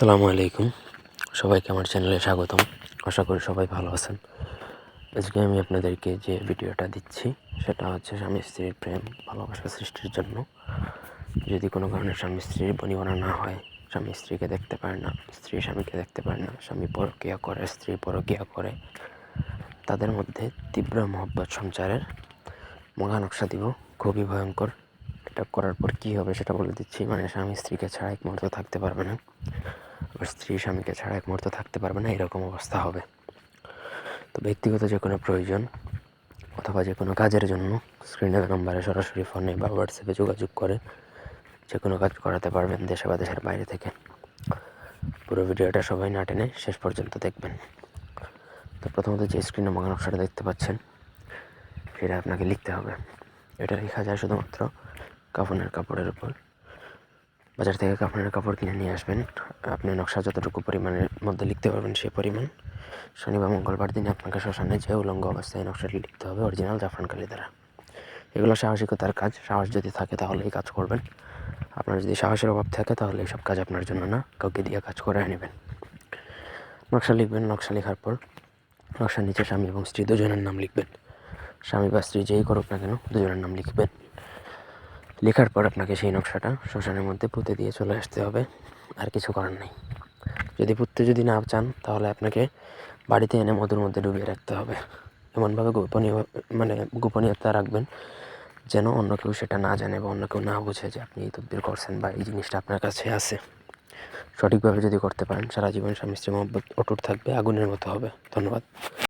আসসালামু আলাইকুম। সবাইকে আমার চ্যানেলে স্বাগতম। আশা করি সবাই ভালো আছেন। আজকে আমি আপনাদেরকে যে ভিডিওটা দিচ্ছি, সেটা হচ্ছে স্বামী স্ত্রীর প্রেম, ভালোবাসা সৃষ্টির জন্য। যদি কোনো কারণে স্বামী স্ত্রীর বনিবনা না হয়, স্বামী স্ত্রীকে দেখতে পারে না, স্ত্রী স্বামীকে দেখতে পারে না, স্বামী পরকিয়া করে, স্ত্রী পরকিয়া করে, তাদের মধ্যে তীব্র মহব্বত সঞ্চারের মহা নকশা দিব। খুবই ভয়ঙ্কর। এটা করার পর কী হবে সেটা বলে দিচ্ছি। মানে স্বামী স্ত্রীকে ছাড়া এক মুহূর্ত থাকতে পারবে না। আবার স্ত্রী স্বামীকে ছাড়া এক মুহূর্ত থাকতে পারবে না, এরকম অবস্থা হবে। তো ব্যক্তিগত যে কোনো প্রয়োজন অথবা যে কোনো কাজের জন্য স্ক্রিনের নাম্বারে সরাসরি ফোনে বা হোয়াটসঅ্যাপে যোগাযোগ করে যে কোনো কাজ করাতে পারবেন দেশে বা দেশের বাইরে থেকে। পুরো ভিডিওটা সবাই না টেনে শেষ পর্যন্ত দেখবেন। তো প্রথমত যে স্ক্রিনে মগা নকশাটা দেখতে পাচ্ছেন, সেটা আপনাকে লিখতে হবে। এটা লেখা যায় শুধুমাত্র কাফনের কাপড়ের উপর। বাজার থেকে কাপড়ের কাপড় কিনে নিয়ে আসবেন। আপনি নকশা যতটুকু পরিমাণের মধ্যে লিখতে পারবেন সেই পরিমাণ। শনিবার, মঙ্গলবার দিনে আপনাকে শ্মশানে যে উলঙ্গ অবস্থায় নকশাটি লিখতে হবে, অরিজিনাল জাফরানকালি দ্বারা। এগুলো সাহসিকতার কাজ। সাহস যদি থাকে তাহলে এই কাজ করবেন। আপনার যদি সাহসের অভাব থাকে তাহলে এইসব কাজ আপনার জন্য না, কাউকে দিয়ে কাজ করে নেবেন। নকশা লিখবেন, নকশা লেখার পর নকশার নিচে স্বামী এবং স্ত্রী দুজনের নাম লিখবেন। স্বামী বা স্ত্রী যেই করুক না কেন দুজনের নাম লিখবেন। লেখার পর আপনাকে সেই নকশাটা শ্মশানের মধ্যে পুঁতে দিয়ে চলে আসতে হবে, আর কিছু করার নেই। যদি পুঁততে যদি না চান, তাহলে আপনাকে বাড়িতে এনে মধুর মধ্যে ডুবিয়ে রাখতে হবে। এমনভাবে গোপনীয় মানে গোপনীয়তা রাখবেন যেন অন্য কেউ সেটা না জানে বা অন্য কেউ না বুঝে যে আপনি এই তদবির করছেন বা এই জিনিসটা আপনার কাছে আছে। সঠিকভাবে যদি করতে পারেন, সারা জীবন স্বামী স্ত্রী মহব্বত অটুট থাকবে, আগুনের মতো হবে। ধন্যবাদ।